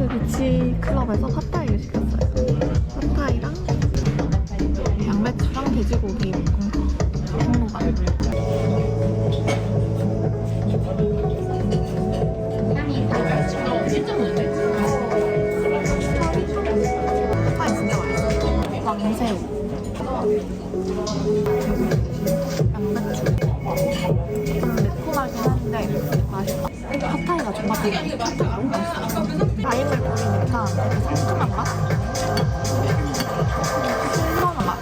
그 비치 클럽에서 팟타이를 시켰어요. 팟타이랑 양배추랑 돼지고기 볶음밥, 통로발. 팟타이 진짜 맛있어. 왕새우. 뿌리니까 되게 상큼한 맛? 신선한 맛.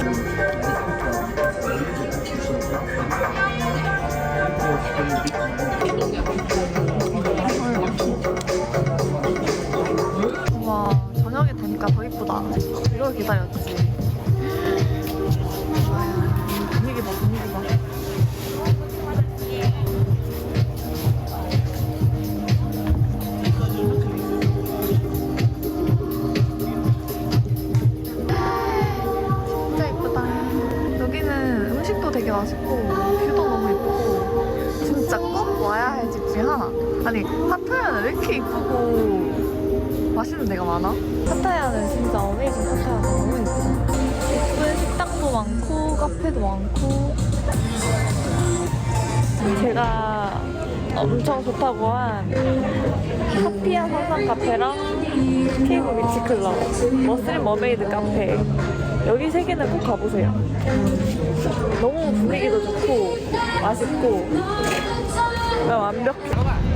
와 이쁘다. 기다렸지. 와, 분위기 봐 분위기 봐. 진짜 예쁘다. 여기는 음식도 되게 맛있고 뷰도 너무 예쁘고 진짜 꼭 와야 할 집 중에 하나. 아니 파타야는 왜 이렇게 예쁘고 맛있는 데가 많아? 파타야는 진짜 어메이징 파타야가 너무 예쁘다. 예쁜 식당도 많고 카페도 많고 제가 엄청 좋다고 한 카피아 산상 카페랑 케이브 비치 클럽, 머슬 머메이드 카페 여기 세 개는 꼭 가보세요. 너무 분위기도 좋고 맛있고 완벽해.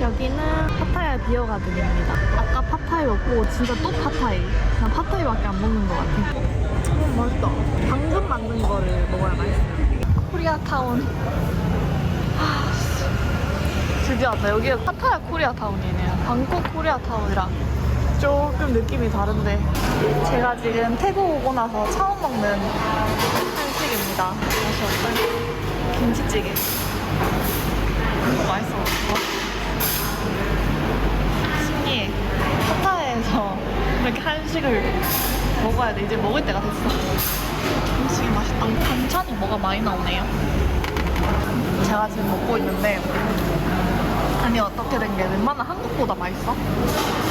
여기는 파타야 비어가든입니다. 아까 파타이 먹고 진짜 또 파타이. 난 파타이밖에 안 먹는 것 같아. 음, 맛있다. 방금 만든 거를 먹어야 맛있어요. 코리아타운. 드디어 왔다. 여기가 파타야 코리아 타운이네요. 방콕 코리아 타운이랑 조금 느낌이 다른데 제가 지금 태국 오고 나서 처음 먹는 한식입니다. 맛이 어떨? 김치찌개. 음, 맛있어. 와. 신기해. 파타야에서 이렇게 한식을 먹어야 돼. 이제 먹을 때가 됐어. 음식이 맛있다. 반찬이 뭐가 많이 나오네요. 제가 지금 먹고 있는데 아니 어떻게 된 게 웬만한 한국보다 맛있어?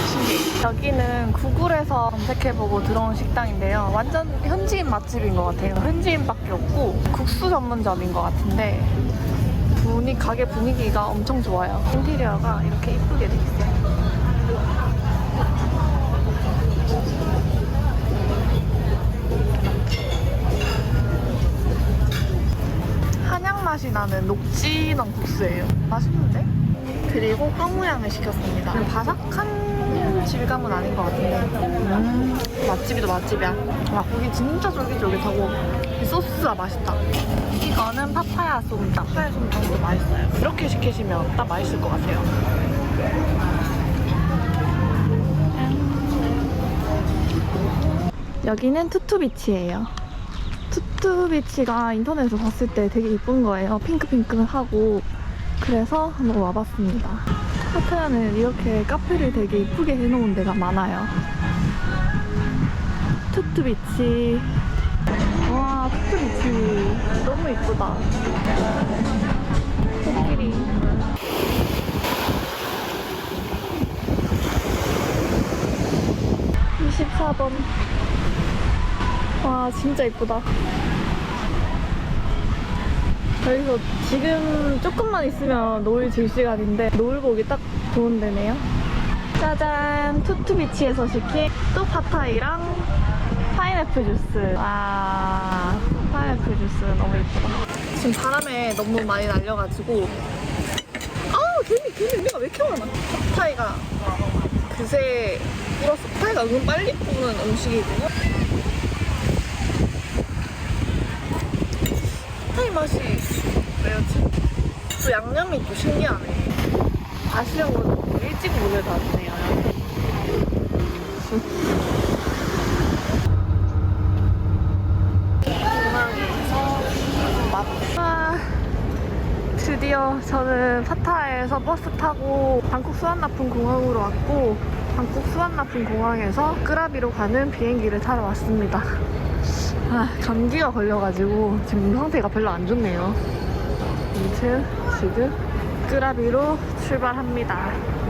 신기해. 여기는 구글에서 검색해보고 들어온 식당인데요. 완전 현지인 맛집인 것 같아요. 현지인밖에 없고 국수 전문점인 것 같은데 분위 가게 분위기가 엄청 좋아요. 인테리어가 이렇게 이쁘게 돼 있어요. 한약 맛이 나는 녹진한 국수예요. 맛있는데? 그리고 껌우양을 시켰습니다. 바삭한 질감은 아닌 것 같은데. 음, 맛집이도 맛집이야. 와, 고기 진짜 쫄깃쫄깃하고 이 소스가 맛있다. 이거는 파파야 솜땀. 파파야 솜땀도 맛있어요. 이렇게 시키시면 딱 맛있을 것 같아요. 여기는 투투비치예요. 투투비치가 인터넷에서 봤을 때 되게 이쁜 거예요. 핑크핑크하고 그래서 한번 와봤습니다. 파타야는 이렇게 카페를 되게 이쁘게 해놓은 데가 많아요. 투투비치 와 투투비치 너무 이쁘다. 코끼리 24번 와 진짜 이쁘다. 여기서 지금 조금만 있으면 노을 질 시간인데 노을 보기 딱 좋은 데네요. 짜잔! 투투비치에서 시킨 또 파타이랑 파인애플 주스. 와 파인애플 주스 너무 이쁘다. 지금 바람에 너무 많이 날려가지고 아우 개미 개미 내가 왜 이렇게 많아? 파타이가 그새 불었어. 파타이가 은근 빨리 부는 음식이고 파 타이 맛이 왜였지? 또 양념이 또 신기하네. 아시려고 일찍 문을 닫네요. 중앙에서 맛. 아, 드디어 저는 파타에서 버스 타고 방콕 수완나푼 공항으로 왔고 방콕 수완나푼 공항에서 끄라비로 가는 비행기를 타러 왔습니다. 아, 감기가 걸려가지고 지금 상태가 별로 안 좋네요. 아무튼 지금 끄라비로 출발합니다.